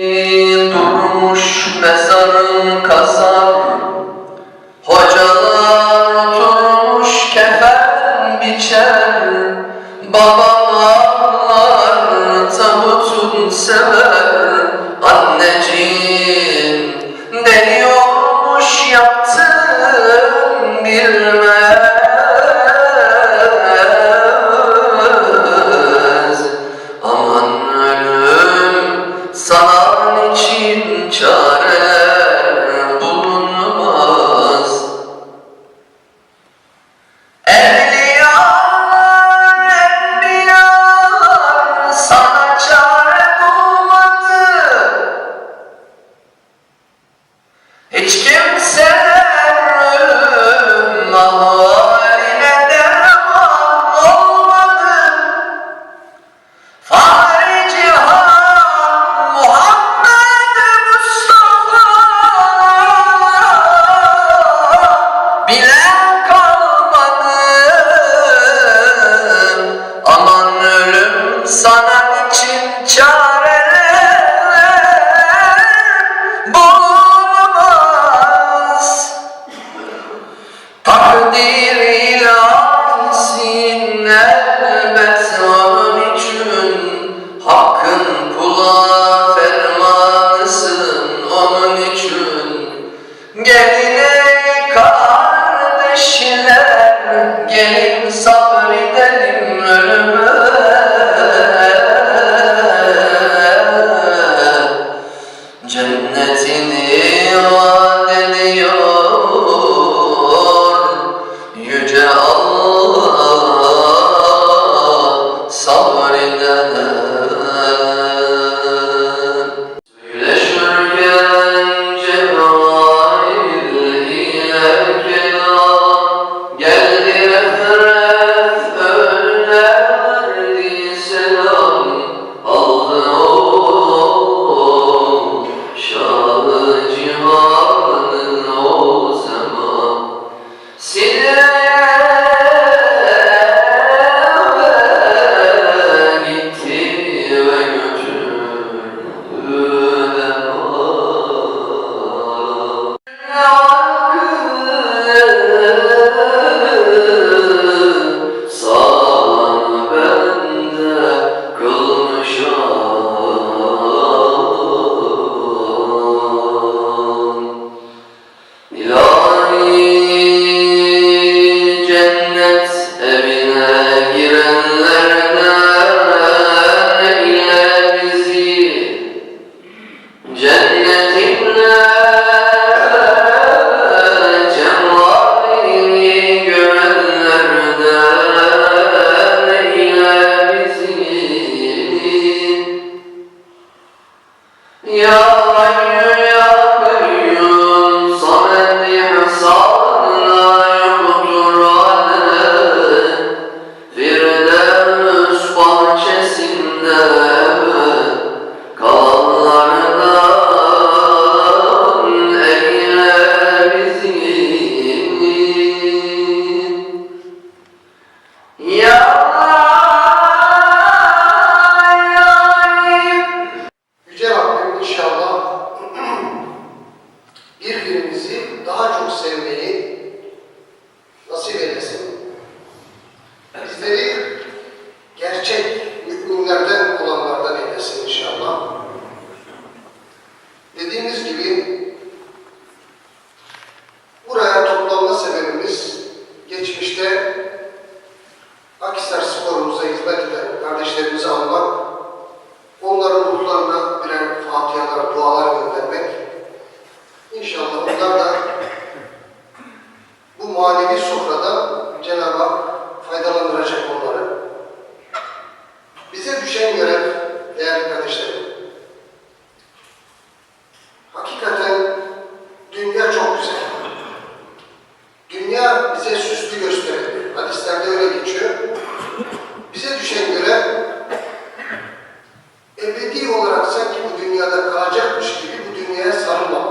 Durmuş mezarın kasar Hocalar oturmuş kefen biçer Babalar tabutun sever to is ebedi olarak sanki bu dünyada kalacakmış gibi bu dünyaya sarılmamak.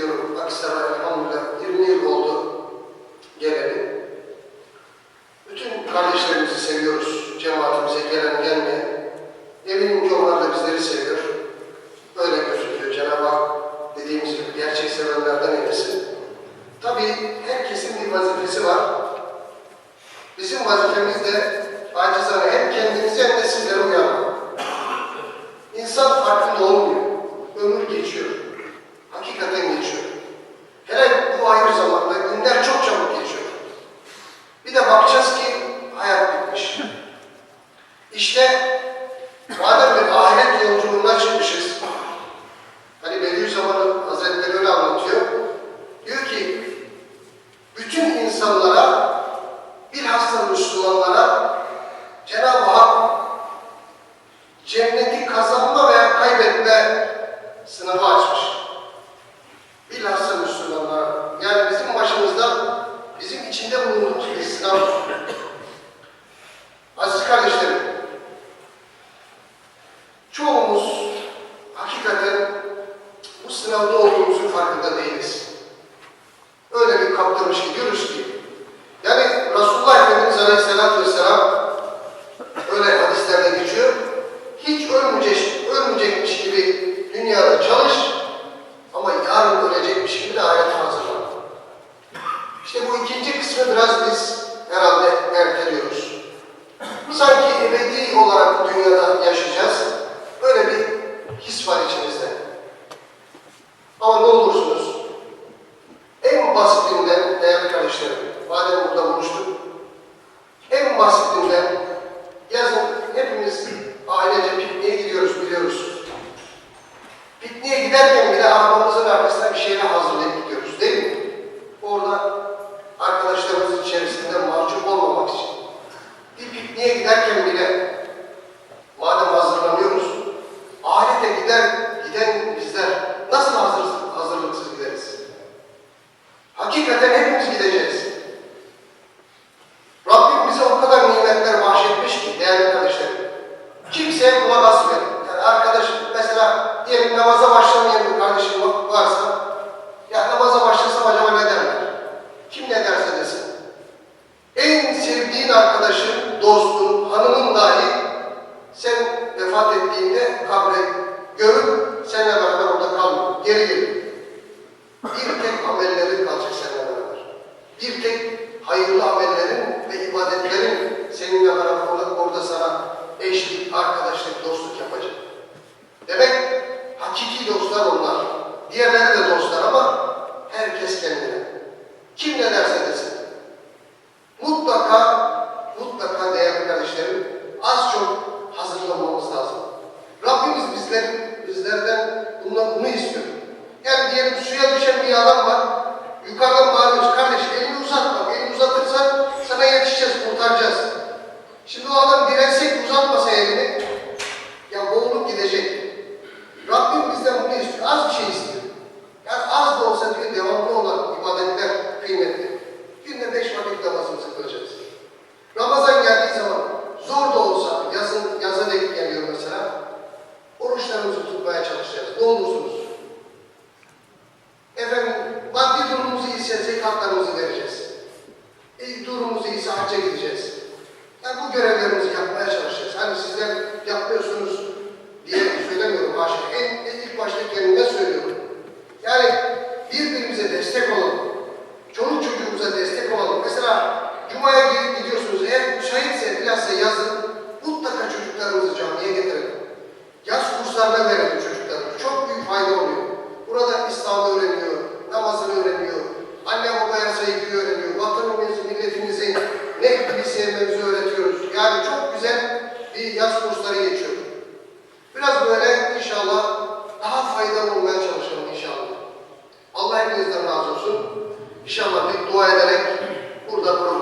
Seviyorum. Akhisar'a elhamdülillah 20 yıl oldu geleli. Bütün kardeşlerimizi seviyoruz. Cemaatimize gelen gelmeyen. Eminim ki onlar da bizleri seviyor. Öyle gözüküyor. Cenab-ı Hak dediğimiz gibi gerçek sevenlerden eylesin. Tabii herkesin bir vazifesi var. Bizim vazifemiz de acizane hem kendimizi hem de sizlere uyarmak. İnsan farkında olmuyor. Ömür geçiyor. Hakikaten geçiyor. Hele bu ayrı zamanda günler çok çabuk geçiyor. Bir de bakacağız ki hayat bitmiş. İşte madem bir ahiret yolculuğuna çıkmışız, hani Bediüzzaman Hazretleri öyle anlatıyor, diyor ki bütün insanlara, bilhassa Müslümanlara Cenab-ı Hak cenneti kazanma veya kaybetme sınavı açmış. Bilhassa Müslümanlara. Yani bizim başımızda, bizim içinde bulunduğumuz bir sınav. Aziz kardeşlerim, çoğumuz hakikaten bu sınavda olduğumuzun farkında değiliz. Öyle bir kaptırmış gidiyoruz ki. Yani Resulullah Efendimiz Aleyhisselatü Vesselam öyle hadislerde geçiyor. Hiç ölmeyecek, ölmeyecekmiş gibi dünyada çalış ama yarın ölecekmiş gibi de ahirete hazırlan. İşte bu ikinci kısmı biraz biz herhalde erteliyoruz. Sanki ebedi olarak bu dünyada yaşayacağız. Öyle bir his var içimizde. Ama ne olursunuz, en basitinden değerli kardeşlerim, madem burada buluştuk, en basitinden yazın hepimiz ailece pikniğe gidiyoruz biliyoruz. Pikniğe giderken bile vefat ettiğinde kabre gömüp seninle beraber orada kalmıyor. Geri gelir. Bir tek amellerin kalacak seninle beraber. Bir tek hayırlı amellerin ve ibadetlerin seninle beraber orada, orada sana eşlik, arkadaşlık, dostluk yapacak. Demek hakiki dostlar onlar. Diğerleri de dostlar ama herkes kendine. Kim ne derse desin. Mutlaka, mutlaka değerli kardeşlerim az çok bizlerden bundan bunu istiyor. Yani diyelim suya destek olalım. Çoluk çocuğumuza destek olalım. Mesela Cuma'ya gidiyorsunuz. Eğer müsaitse bilhassa yazın mutlaka çocuklarımızı camiye getirelim. Yaz kurslarına verelim çocuklarımızı. Çok büyük fayda oluyor. Burada İslam'ı öğreniyor, namazını öğreniyor, anne babaya saygıyı öğreniyor, vatanımızı, milletimizi ne gibi sevmemizi öğretiyoruz. Yani çok güzel bir yaz kursları geçiyor. Biraz böyle inşallah daha faydalı olmaya. Allah hepinizden razı olsun. İnşallah bir dua ederek burada programımızı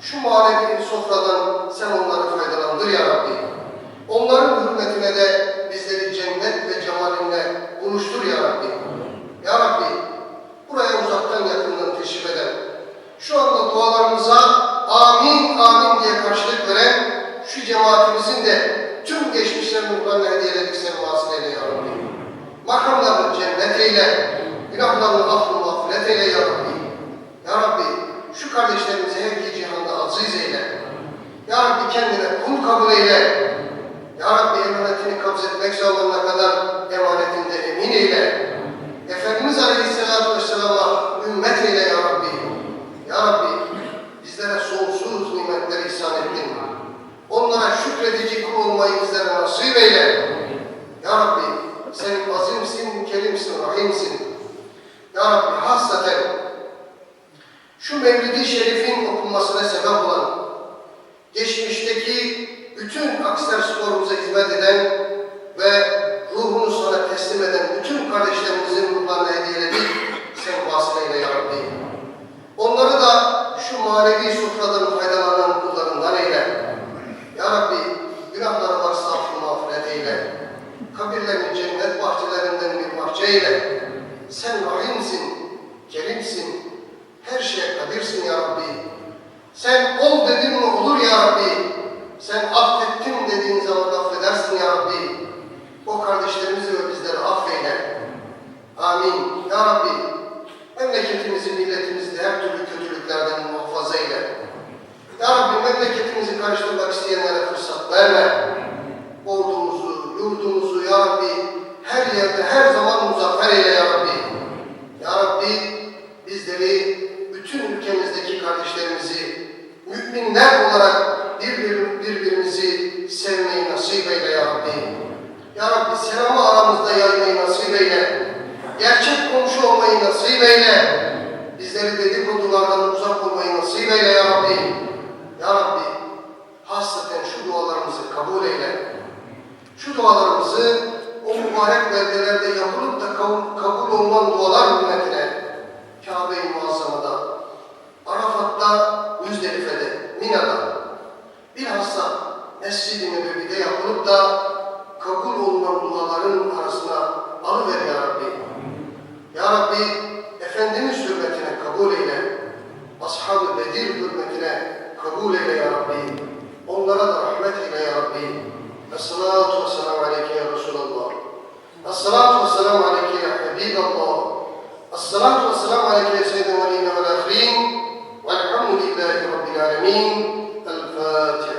Şu manevi sofradan sen onları faydalandır ya Rabbi. Onların hürmetine de bizleri cennet ve cemalinle buluştur ya Rabbi. Ya Rabbi, buraya uzaktan yakından teşrif eden, şu anda dualarımıza amin amin diye karşılık veren şu cemaatimizin de tüm geçmişlerin ruhlarına hediyeledik sen vasıl eyle ya Rabbi. Makamlarını cennet eyle, günahlarını affı mağfiret eyle ya Rabbi. Ya Rabbi, şu kardeşlerimizi her iki cihanda aziz eyle. Ya Rabbi kendine kul kabul eyle. Ya Rabbi emanetini kabz etmek zamanına kadar emanetinde emin eyle. Efendimiz Aleyhisselatü Vesselam'a ümmet eyle ya Rabbi. Ya Rabbi bizlere sonsuz nimetler ihsan ettin. Onlara şükredici kul olmayı bizlere nasip eyle. Ya Rabbi sen azimsin, kerimsin, rahimsin. Ya Rabbi hassaten şu Mevlid-i Şerif'in okunmasına sebep olan geçmişteki bütün Aksel sporumuza hizmet eden ve ruhunu sana teslim eden bütün kardeşlerimizin ruhlarına hediyeledik. Sen vasıl eyle ya Rabbi. Onları da şu manevi sofradan faydalanan kullarından eyle. Ya Rabbi günahları varsa affı mağfiret eyle. Kabirlerini cennet bahçelerinden bir bahçe eyle. Sen rahimsin, kerimsin, her şeye kadirsin ya Rabbi. Sen ol dedin mi olur ya Rabbi. Sen affettim dediğin zaman affedersin ya Rabbi. O kardeşlerimizi ve bizleri affeyle. Amin. Ya Rabbi, memleketimizi, milletimizi de her türlü kötülüklerden muhafaza eyle. Ya Rabbi, memleketimizi karıştırmak isteyenlere fırsat verme. Yerde, her zaman muzaffer eyle Ya Rabbi. Ya Rabbi, bizleri, bütün ülkemizdeki kardeşlerimizi, müminler olarak birbir, birbirimizi sevmeyi nasip eyle Ya Rabbi. Ya Rabbi selamı aramızda yaymayı nasip eyle. Gerçek komşu olmayı nasip eyle. Bizleri dedikodulardan uzak olmayı nasip eyle Ya Rabbi. Ya Rabbi hasreten şu dualarımızı kabul eyle. Şu dualarımızı mübarek beldelerde yapılıp da kabul, kabul olunan dualar hürmetine Kabe-i Muazzama'da, Arafat'ta, Müzdelife'de, Mina'da, bilhassa Mescid-i Nebevi'de yapılıp da kabul olunan duaların arasına alıver ya Rabbi. Ya Rabbi, Efendimiz hürmetine kabul eyle. Ashab-ı Bedir hürmetine kabul eyle ya Rabbi. Onlara da rahmet eyle ya Rabbi. Esselatu vesselamu aleyke ya Resulallah. الصلاة والسلام عليك يا حبيب الله. الصلاة والسلام عليك يا سيد الأولين والآخرين والحمد لله رب العالمين. الفاتحة